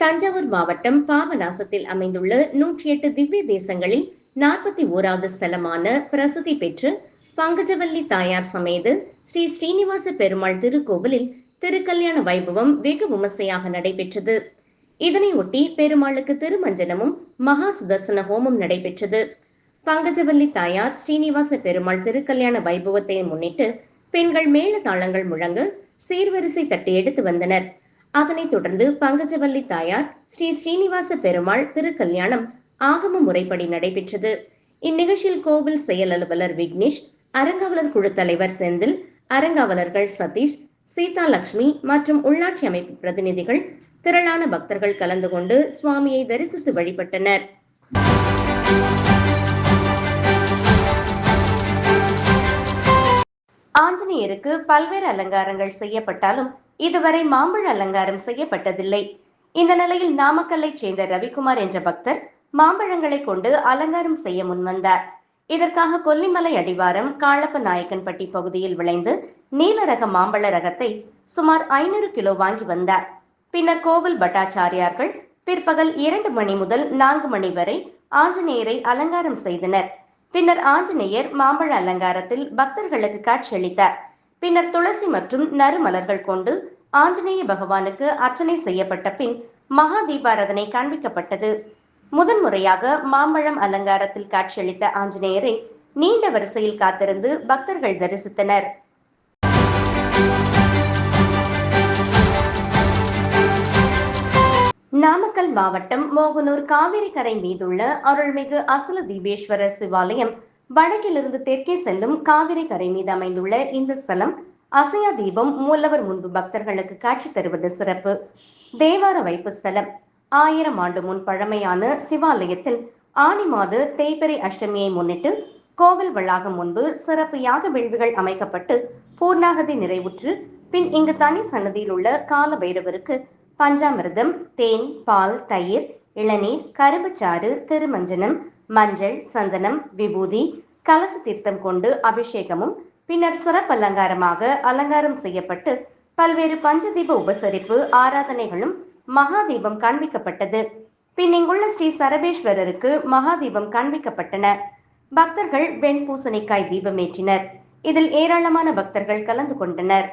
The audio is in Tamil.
தஞ்சாவூர் மாவட்டம் பாபநாசத்தில் அமைந்துள்ள நூற்றி எட்டு திவ்ய தேசங்களில் நாற்பத்தி ஓராவது ஸ்தலமான பிரசித்தி பெற்று பங்கஜவல்லி தாயார் சமேது ஸ்ரீ ஸ்ரீனிவாச பெருமாள் திருக்கோவிலில் திருக்கல்யாண வைபவம் வெகு விமர்சையாக நடைபெற்றது. இதனையொட்டி பெருமாளுக்கு திருமஞ்சனமும் மகா சுதர்சன ஹோமம் நடைபெற்றது. பங்கஜவல்லி தாயார் ஸ்ரீனிவாச பெருமாள் திருக்கல்யாண வைபவத்தை முன்னிட்டு பெண்கள் மேள தாளங்கள் முழங்க சீர்வரிசை தட்டி எடுத்து வந்தனர். அதனைத் தொடர்ந்து பங்கஜவல்லி தாயார் ஸ்ரீ ஸ்ரீனிவாச பெருமாள் திருக்கல்யாணம் ஆகம முறைப்படி நடைபெற்றது. இந்நிகழ்ச்சியில் கோவில் செயல் அலுவலர் விக்னேஷ் அரங்காவலர் குழு தலைவர் செந்தில் அரங்காவலர்கள் சதீஷ் சீதா லட்சுமி மற்றும் உள்ளாட்சி அமைப்பு பிரதிநிதிகள் திரளான பக்தர்கள் கலந்து கொண்டு சுவாமியை தரிசித்து வழிபட்டனர். ஆஞ்சநேயருக்கு பல்வேறு அலங்காரங்கள் செய்யப்பட்டாலும் இதுவரை மாம்பழ அலங்காரம் செய்யப்பட்டதில்லை. இந்த நிலையில் நாமக்கல்லைச் சேர்ந்த ரவிக்குமார் என்ற பக்தர் மாம்பழங்களை கொண்டு அலங்காரம் செய்ய முன்வந்தார். இதற்காக கொல்லிமலை அடிவாரம் காளப்ப நாயக்கன்பட்டி பகுதியில் விளைந்து நீல ரக மாம்பழ ரகத்தை சுமார் ஐநூறு கிலோ வாங்கி வந்தார். பின்னர் கோவில் பட்டாச்சாரியார்கள் பிற்பகல் இரண்டு மணி முதல் நான்கு மணி வரை ஆஞ்சநேயரை அலங்காரம் செய்தனர். பின்னர் ஆஞ்சநேயர் மாம்பழ அலங்காரத்தில் பக்தர்களுக்கு காட்சியளித்தார். பின்னர் துளசி மற்றும் நறுமலர்கள் கொண்டு ஆஞ்சநேய பகவானுக்கு அர்ச்சனை செய்யப்பட்ட பின் மகா தீபாராதனை காண்பிக்கப்பட்டது. முதன்முறையாக மாம்பழம் அலங்காரத்தில் காட்சியளித்த ஆஞ்சநேயரை நீண்ட வரிசையில் காத்திருந்து பக்தர்கள் தரிசித்தனர். நாமக்கல் மாவட்டம் மோகனூர் காவிரி கரை மீதுள்ள அருள்மிகு அசல தீபேஸ்வரர் சிவாலயம் வடக்கிலிருந்து தெற்கே செல்லும் காவிரி கரை மீது அமைந்துள்ள இந்த ஸ்தலம் அசையா தீபம் மூலவர் முன்பு பக்தர்களுக்கு காட்சி தருவது சிறப்பு. தேவார வைப்பு ஸ்தலம். ஆயிரம் ஆண்டு முன் பழமையான சிவாலயத்தில் ஆணி மாத தேய்பிறை அஷ்டமியை முன்னிட்டு கோவில் வளாகம் முன்பு சிறப்பு யாக வேள்விகள் அமைக்கப்பட்டு பூர்ணாகதி நிறைவுற்று பின் இங்கு தனி சன்னதியில் உள்ள கால பைரவருக்கு பஞ்சாமிர்தம் தேன் பால் தயிர் இளநீர் கரும்புச்சாறு திருமஞ்சனம் மஞ்சள் சந்தனம் விபூதி கலச தீர்த்தம் கொண்டு அபிஷேகமும் பின்னர் சிறப்பலங்காரமாக அலங்காரம் செய்யப்பட்டு பல்வேறு பஞ்சதீப உபசரிப்பு ஆராதனைகளும் மகாதீபம் காண்பிக்கப்பட்டது. பின் இங்குள்ள ஸ்ரீ சரபேஸ்வரருக்கு மகாதீபம் காண்பிக்கப்பட்டன. பக்தர்கள் வெண் பூசணிக்காய் தீபமேற்றினர். இதில் ஏராளமான பக்தர்கள் கலந்து கொண்டனர்.